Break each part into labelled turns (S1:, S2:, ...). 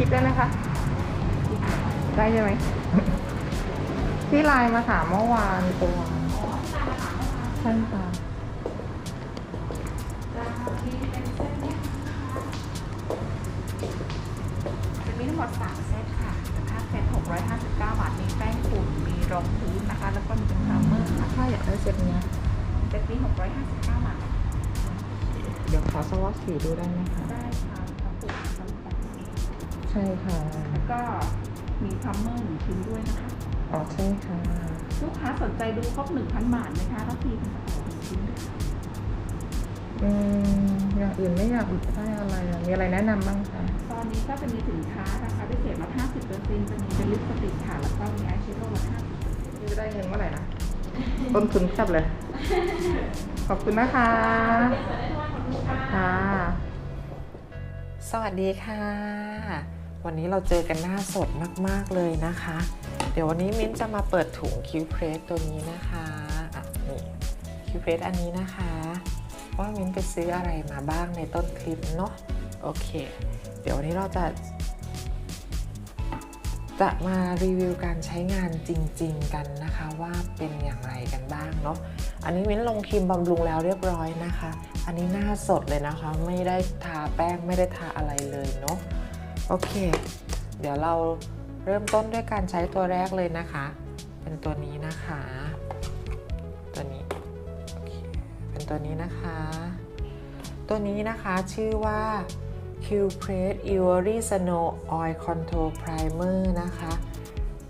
S1: ลิกได้ไหมคะ ได้ใช่ไหม ที่ไลน์มาถามเมื่อวานตัวใช่ค่ะ
S2: จะมีทั้งหมด3เซตค่ะนะคะเซต659 บาท มีแป้งฝุ่นมีรองพื้นนะคะ แล้วก็มีเป็นพรามเมอร์ค่ะ
S1: ถ้าอยากได้เซตเนี้ย
S2: เซตนี้659 บาท
S1: เดี๋ยวขอสวอตสีดูได้ไหมคะ
S2: ได้ค่ะ
S1: ใช่ค่ะ
S2: แล้วก็มีพรามเมอร์หนึ่งชิ้นด้วยนะคะ
S1: อ๋อใช่ค่ะ
S2: ลูกค้าสนใจดูครบ1,000บาทไหมคะแล้วฟรีเป็นกระเป๋าหนึ่งชิ้นด้วยค่ะ
S1: อืมอย่างอื่นไม่อยากได้อะไรอะมีอะไรแนะนำบ้างคะ
S2: ตอนนี้ก็จะมีสินค้าราคาพิเศษลด50เปอร์เซ็นต์จะมีเป็นลิปสติกค่ะ แล้วก็มีอายแชโดว์ลด50
S1: นี่จะได้เงินเมื่อไหร่นะ ต้นทุนแคบเลย ขอบคุณนะคะค่ะ
S3: สวัสดีค่ะ วันนี้เราเจอกันหน้าสดมาก ๆ เลยนะคะ เดี๋ยววันนี้มิ้นจะมาเปิดถุงคิวเพรสตัวนี้นะคะอะนี่คิวเพรสอันนี้นะคะ ว่ามิ้นไปซื้ออะไรมาบ้างในต้นคลิปเนาะโอเค เดี๋ยววันนี้เราจะ จะมารีวิวการใช้งานจริง ๆ กันนะคะว่าเป็นอย่างไรกันบ้างเนาะอันนี้มิ้นลงครีมบำรุงแล้วเรียบร้อยนะคะ อันนี้หน้าสดเลยนะคะ ไม่ได้ทาแป้งไม่ได้ทาอะไรเลยเนาะ โอเค เดี๋ยวเราเริ่มต้นด้วยการใช้ตัวแรกเลยนะคะ เป็นตัวนี้นะคะ ตัวนี้ เป็นตัวนี้นะคะ ตัวนี้นะคะชื่อว่า Q p r e s Ivory Snow Oil Control Primer นะคะ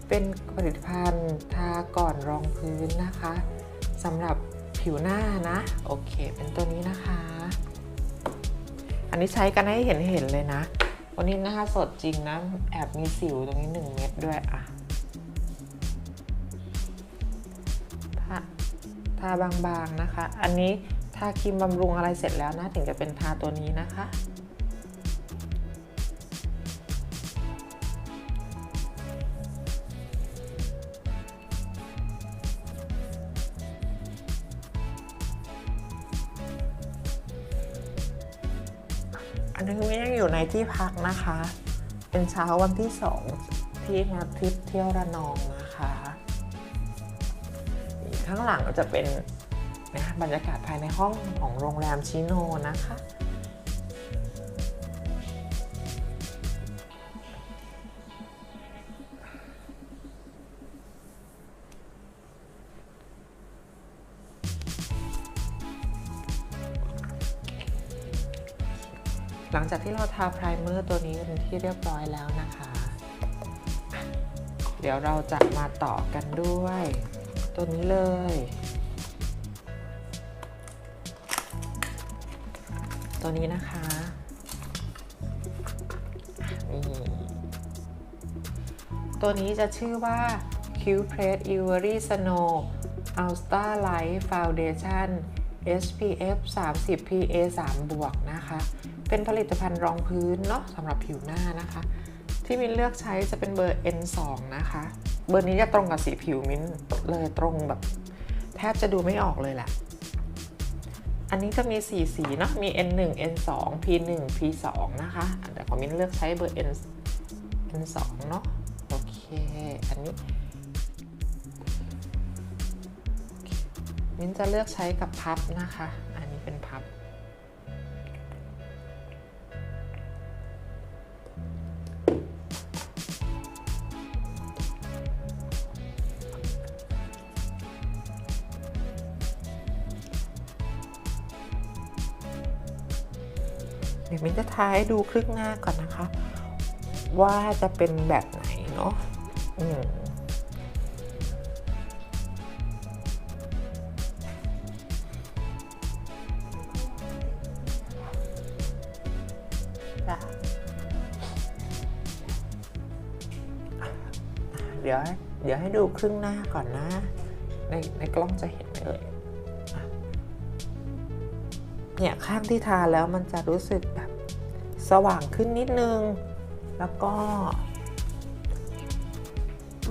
S3: เป็นผลิตภัณฑ์ทาก่อนรองพื้นนะคะสำหรับผิวหน้านะ โอเค เป็นตัวนี้นะคะ อันนี้ใช้กันให้เห็นเห็นเลยนะ วันนี้หน้าสดจริงนะ แอบมีสิวตรงนี้หนึ่งเม็ดด้วยอะทาทาบางๆนะคะ อันนี้ทาครีมบำรุงอะไรเสร็จแล้วนะ ถึงจะเป็นทาตัวนี้นะคะ ที่พักนะคะ เป็นเช้าวันที่สองที่มาทริปเที่ยวระนองนะคะข้างหลังจะเป็นนะบรรยากาศภายในห้องของโรงแรมชิโนนะคะ หลังจากที่เราทาไพรเมอร์ตัวนี้เป็นที่เรียบร้อยแล้วนะคะ เดี๋ยวเราจะมาต่อกันด้วย ตัวนี้เลย ตัวนี้นะคะนี่ตัวนี้จะชื่อว่า Q Press Ivory Snow Ultra Light Foundation SPF 30 PA 3 บวกนะคะ เป็นผลิตภัณฑ์รองพื้นเนาะสำหรับผิวหน้านะคะ ที่มินเลือกใช้จะเป็นเบอร์ N2 นะคะ เบอร์นี้จะตรงกับสีผิวมินเลยตรงแบบ แทบจะดูไม่ออกเลยแหละ อันนี้จะมี 4 สีเนาะมี N1 N2 P1 P2 นะคะแต่ของมินเลือกใช้เบอร์ N N2 เนาะโอเคอันนี้มินจะเลือกใช้กับพับนะคะ เดี๋ยวมินจะทายให้ดูครึ่งหน้าก่อนนะคะ ว่าจะเป็นแบบไหนเนาะอืมเดี๋ยวเดี๋ยวให้ดูครึ่งหน้าก่อนนะ ในในกล้องจะเห็นไหมเอ่ย เนี่ยข้างที่ทาแล้วมันจะรู้สึกแบบสว่างขึ้นนิดนึง แล้วก็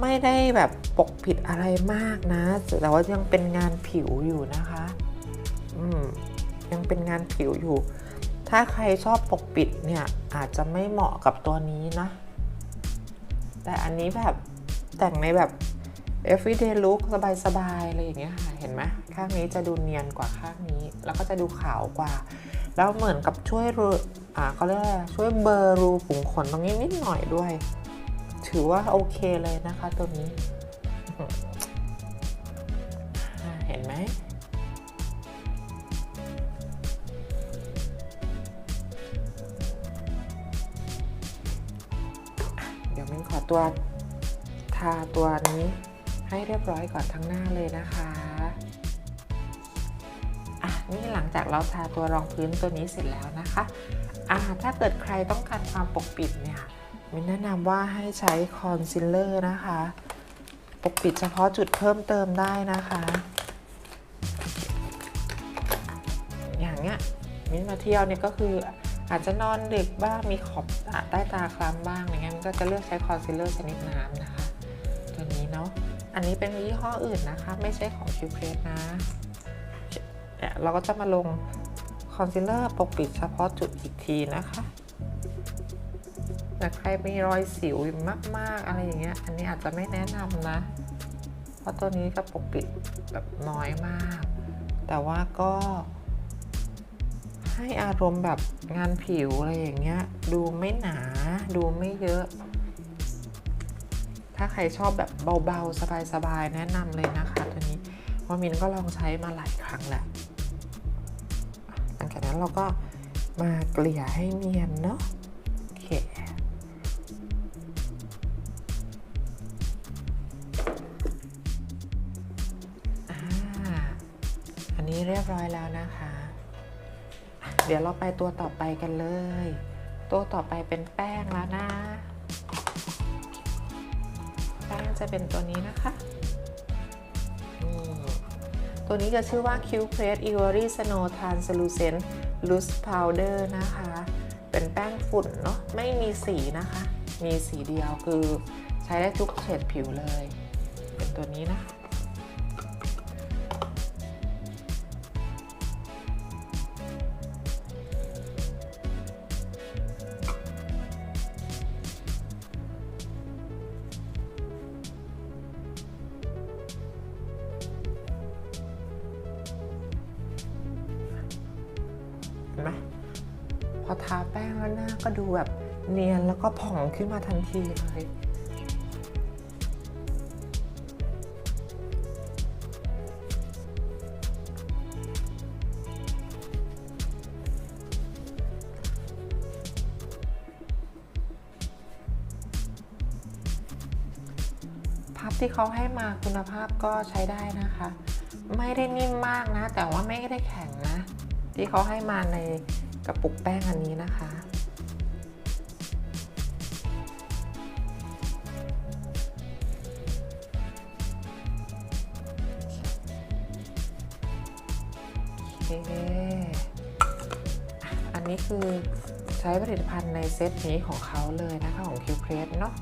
S3: ไม่ได้แบบปกปิดอะไรมากนะ แต่ว่ายังเป็นงานผิวอยู่นะคะ อืมยังเป็นงานผิวอยู่ ถ้าใครชอบปกปิดเนี่ยอาจจะไม่เหมาะกับตัวนี้นะ แต่อันนี้แบบแต่งในแบบ everyday look สบายๆอะไรอย่างเงี้ยค่ะเห็นไหมข้างนี้จะดูเนียนกว่าข้างนี้ แล้วก็จะดูขาวกว่า แล้วเหมือนกับช่วยรูอ่าเขาเรียกอะไรช่วยเบอร์รูขุมขนตรงนี้นิดหน่อยด้วย ถือว่าโอเคเลยนะคะตัวนี้ เห็นไหมเดี๋ยวมิ้นขอตัวทาตัวนี้ ให้เรียบร้อยก่อนทั้งหน้าเลยนะคะอะนี่หลังจากเราทาตัวรองพื้นตัวนี้เสร็จแล้วนะคะอะถ้าเกิดใครต้องการความปกปิดเนี่ยมิ้นแนะนำว่าให้ใช้คอนซีลเลอร์นะคะ ปกปิดเฉพาะจุดเพิ่มเติมได้นะคะ อย่างเงี้ยมิ้นมาเที่ยวเนี่ยก็คืออาจจะนอนดึกบ้างมีขอบตาใต้ตาคล้ำบ้างอะไรเงี้ยมันก็จะเลือกใช้คอนซีลเลอร์ชนิดน้ำนะคะ อันนี้เป็นยี่ห้ออื่นนะคะ ไม่ใช่ของคิวเพรสนะเนี่ยเราก็จะมาลงคอนซีลเลอร์ปกปิดเฉพาะจุดอีกทีนะคะแต่ใครมีรอยสิวมาก ๆ อะไรอย่างเงี้ย อันนี้อาจจะไม่แนะนำนะ เพราะตัวนี้ก็ปกปิดแบบน้อยมาก แต่ว่าก็ ให้อารมณ์แบบงานผิวอะไรอย่างเงี้ย ดูไม่หนา ดูไม่เยอะ ถ้าใครชอบแบบเบาๆ สบายๆ แนะนำเลยนะคะตัวนี้ว่ามินก็ลองใช้มาหลายครั้งแหละหลังจากนั้นเราก็มาเกลี่ยให้เนียนเนาะโอเคอ่าอันนี้เรียบร้อยแล้วนะคะ เดี๋ยวเราไปตัวต่อไปกันเลย ตัวต่อไปเป็นแป้งแล้วนะ จะเป็นตัวนี้นะคะ ตัวนี้จะชื่อว่า Q Press Ivory Snow Translucent Loose Powder นะคะ เป็นแป้งฝุ่นเนาะไม่มีสีนะคะ มีสีเดียวคือใช้ได้ทุกเฉดผิวเลย เป็นตัวนี้นะะ อทาแป้งแล้วหน้าก็ดูแบบเนียนแล้วก็ผ่องขึ้นมาทันทีเลยพับที่เขาให้มาคุณภาพก็ใช้ได้นะคะ ไม่ได้นิ่มมากนะ แต่ว่าไม่ได้แข็งนะ ที่เขาให้มาใน กระปุกแป้งอันนี้นะคะโอเคอันนี้คือใช้ผลิตภัณฑ์ในเซตนี้ของเขาเลยนะคะของ Q p r e s s เนาะ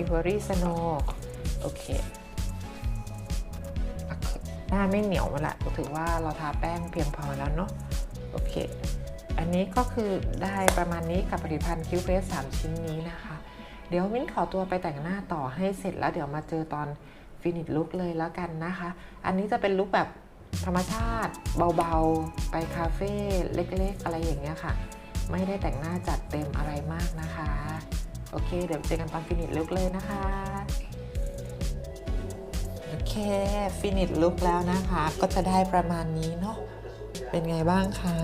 S3: Ivory Snow โอเคหน้าไม่เหนียวมาละถือว่าเราทาแป้งเพียงพอแล้วเนาะโอเค อันนี้ก็คือได้ประมาณนี้กับผลิตภัณฑ์คิวเฟสสามชิ้นนี้นะคะ เดี๋ยวมิ้นขอตัวไปแต่งหน้าต่อให้เสร็จแล้วเดี๋ยวมาเจอตอนฟินิชลุกเลยแล้วกันนะคะ อันนี้จะเป็นลุกแบบธรรมชาติเบาๆ ไปคาเฟ่เล็กๆ อะไรอย่างเงี้ยค่ะ ไม่ได้แต่งหน้าจัดเต็มอะไรมากนะคะ โอเค เดี๋ยวเจอกันตอนฟินิชลุกเลยนะคะ โอเคฟินิชลุกแล้วนะคะ ก็จะได้ประมาณนี้เนาะเป็นไงบ้างคะ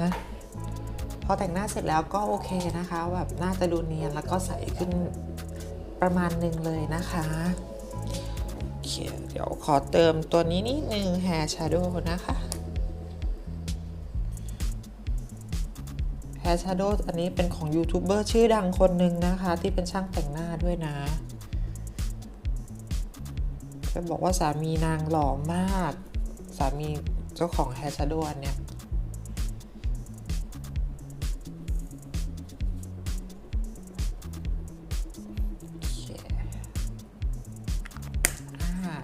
S3: พอแต่งหน้าเสร็จแล้วก็โอเคนะคะแบบน่าจะดูเนียนแล้วก็ใสขึ้นประมาณหนึ่งเลยนะคะโอเคเดี๋ยวขอเติมตัวนี้นิดนึง Hair Shadow นะคะ Hair Shadow อันนี้เป็นของยูทูบเบอร์ชื่อดังคนหนึ่งนะคะ ที่เป็นช่างแต่งหน้าด้วยนะจะบอกว่าสามีนางหล่อมาก สามีเจ้าของ Hair Shadow อันเนี้ย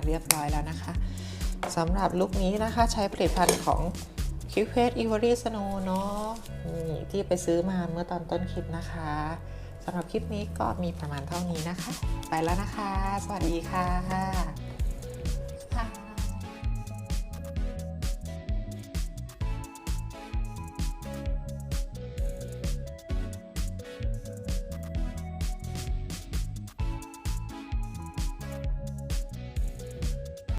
S3: เรียบร้อยแล้วนะคะสำหรับลุคนี้นะคะใช้ผลิตภัณฑ์ของ q u i c k Ivory Snow เนาะที่ไปซื้อมาเมื่อตอนต้นคลิปนะคะสำหรับคลิปนี้ก็มีประมาณเท่านี้นะคะ ไปแล้วนะคะ สวัสดีค่ะ